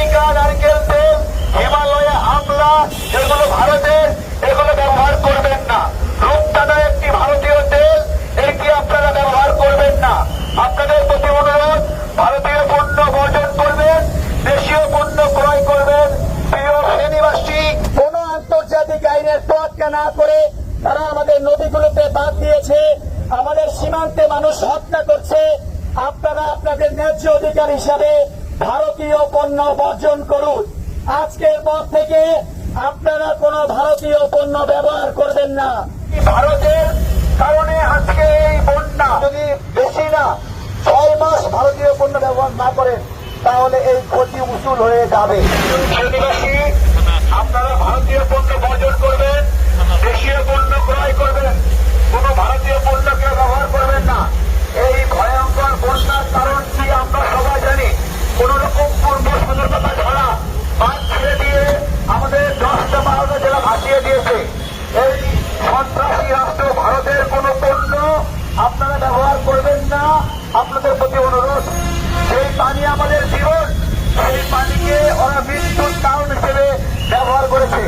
ভাটিকা নারকেল তেল হিমালয়ে আমলা এগুলো ভারতের, এগুলো ব্যবহার করবেন না। রূপদানা একটি ভারতীয় তেল, এটি আপনারা ব্যবহার করবেন না। আপনাদের প্রতি অনুরোধ, ভারতীয় পণ্য বর্জন করবেন, দেশীয় পণ্য ক্রয় করবেন। প্রিয় শ্রেণীবাসী, কোন আন্তর্জাতিক আইনের তোয়াক্কা না করে তারা আমাদের নদীগুলোতে বাদ দিয়েছে, আমাদের সীমান্তে মানুষ হত্যা করছে। আপনারা আপনাদের ন্যায্য অধিকার হিসাবে ভারতীয় পণ্য বর্জন করুন। আজকের পর থেকে আপনারা কোন ভারতীয় পণ্য ব্যবহার করবেন না। ভারতের কারণে আজকে এই বন্যা যদি বেশি না, ছয় মাস ভারতীয় পণ্য ব্যবহার না করেন, তাহলে এই ক্ষতি উসুল হয়ে যাবে। আপনারা ভারতীয় পণ্য বর্জন করবেন দেশীয় পণ্য ক্রয় করবেন কোন ভারতীয় পণ্যকে ব্যবহার করবেন না এই ভয়ঙ্কর বন্যার কারণ কি আমরা সবাই জানি কোন রকম পূর্ব সতর্কতা ছাড়া বাদ ছেড়ে দিয়ে আমাদের দশটা বারোটা জেলা ভাসিয়ে দিয়েছে। এই সন্ত্রাসী রাষ্ট্র ভারতের কোন পণ্য আপনারা ব্যবহার করবেন না। আপনাদের প্রতি অনুরোধ সেই পানি আমাদের জীবন, সেই পানিকে ওরা মৃত্যুর কারণ হিসেবে ব্যবহার করেছে।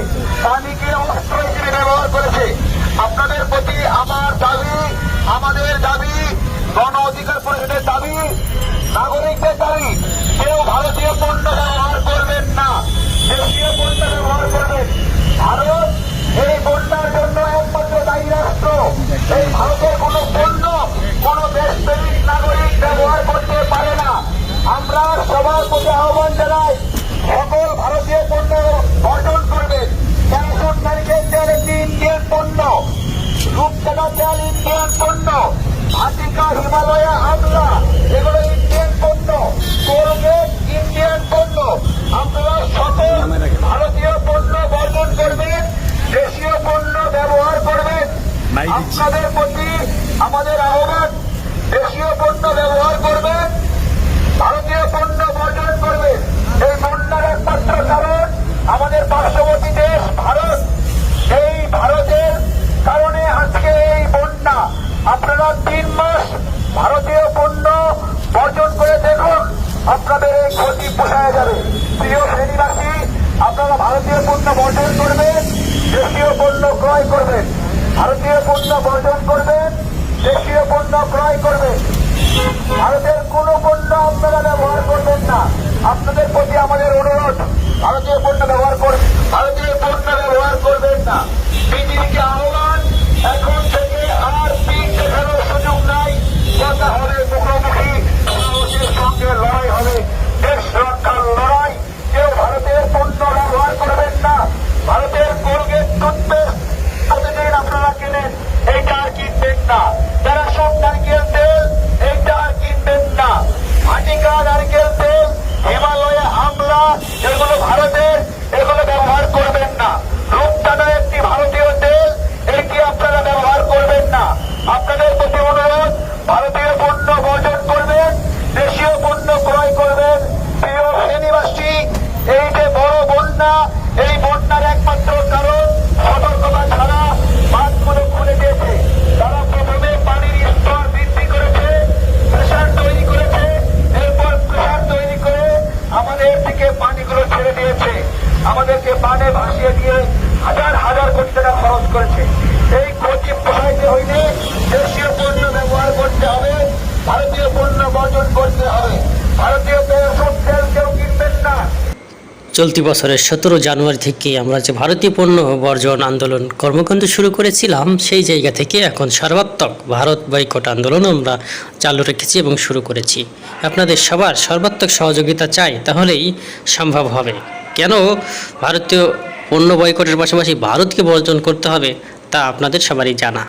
পানিকে অস্ত্র হিসেবে ব্যবহার করেছে। আপনাদের প্রতি আমার দাবি, আমাদের দাবি, গণ অধিকার পরিষদের দাবি, নাগরিকদের দাবি কেউ ভারতীয় পণ্য ব্যবহার করবেন না দেশীয় পণ্য ব্যবহার করবেন ভারত এই বন্যার জন্য একমাত্র দায়ী রাষ্ট্র এই ভারতের কোন পণ্য কোন দেশপ্রেমিক নাগরিক ব্যবহার করতে পারে না আমরা সবার প্রতি আহ্বান জানাই সকল ভারতীয় পণ্য বর্জন করবেন ক্যালসুন নারিকেল তেল একটি ইন্ডিয়ান পণ্য রূপচাঁদা তেল ইন্ডিয়ান পণ্য আটিকা হিমালয়া আমলা এগুলো ইন্ডিয়ান পণ্য কোলগেট ইন্ডিয়ান পণ্য আপনারা সকল ভারতীয় পণ্য বর্জন করবেন দেশীয় পণ্য ব্যবহার করবেন আপনাদের প্রতি আমাদের আহ্বান দেশীয় পণ্য ব্যবহার করবেন ভারতীয় পণ্য বর্জন করবে এই বন্যার একমাত্র কারণ আমাদের পার্শ্ববর্তী দেশ ভারত এই ভারতের কারণে আজকে এই বন্যা আপনারা তিন মাস ভারতীয় পণ্য বর্জন করে দেখুন আপনাদের এই ক্ষতি ভারতীয় পণ্য বর্জন করবেন, দেশীয় পণ্য ক্রয় করবেন। ভারতীয় পণ্য বর্জন করবেন, দেশীয় পণ্য ক্রয় করবেন। ভারতের কোন পণ্য আপনারা ব্যবহার করবেন না। আপনাদের প্রতি আমাদের অনুরোধ, ভারতীয় পণ্য ব্যবহার কর ভারতীয় পণ্য ব্যবহার করবেন না বিজেপিকে আহ্বান এখন থেকে আর পিক দেখানোর সুযোগ নাই কথা হবে মুখোমুখি সাহসের সঙ্গে লড়াই হবে দেশ রক্ষার লড়াই কেউ ভারতের পণ্য ব্যবহার করবেন না ভারতের কোলগেট টুথপেস্ট প্রতিদিন আপনারা কেনেন এইটা আর কিনবেন না যারা সব নারকেল তেল এইটা আর কিনবেন না ভাটিকা নারকেল তেল হিমালয়ে আমলা এগুলো ভারতের এগুলো ব্যবহার করবেন না রূপদানা একটি ভারতীয় তেল এটি আপনারা ব্যবহার করবেন না আপনাদের প্রতি অনুরোধ ভারতীয় পণ্য বর্জন করবেন দেশীয় পণ্য ক্রয় করবেন প্রিয় শ্রেণীবাসী এই যে বড় বন্যা এই বন্যার একমাত্র কারণ সতর্কতা ছাড়া বাঁধগুলো খুলে দিয়েছে তারা প্রথমে পানির স্তর বৃদ্ধি করেছে প্রেশার তৈরি করেছে এরপর প্রেশার তৈরি করে আমাদের দিকে পানিগুলো ছেড়ে দিয়েছে আমাদেরকে পানে ভাসিয়ে দিয়ে হাজার হাজার কোটি টাকা খরচ করেছে এই ক্ষতি পোষাইতে হইলে দেশীয় পণ্য ব্যবহার করতে হবে ভারতীয় পণ্য বর্জন করতে হবে ভারতীয় তেল সব তেল কেউ কিনবেন না চলতি বছরের সতেরো জানুয়ারি থেকে আমরা যে ভারতীয় পণ্য বর্জন আন্দোলন কর্মকাণ্ড শুরু করেছিলাম, সেই জায়গা থেকে এখন সর্বাত্মক ভারত বয়কট আন্দোলন আমরা চালু রেখেছি এবং শুরু করেছি। আপনাদের সবার সর্বাত্মক সহযোগিতা চাই, তাহলেই সম্ভব হবে। কেন ভারতীয় পণ্য বয়কটের পাশাপাশি ভারতকে বর্জন করতে হবে, তা আপনাদের সবারই জানা।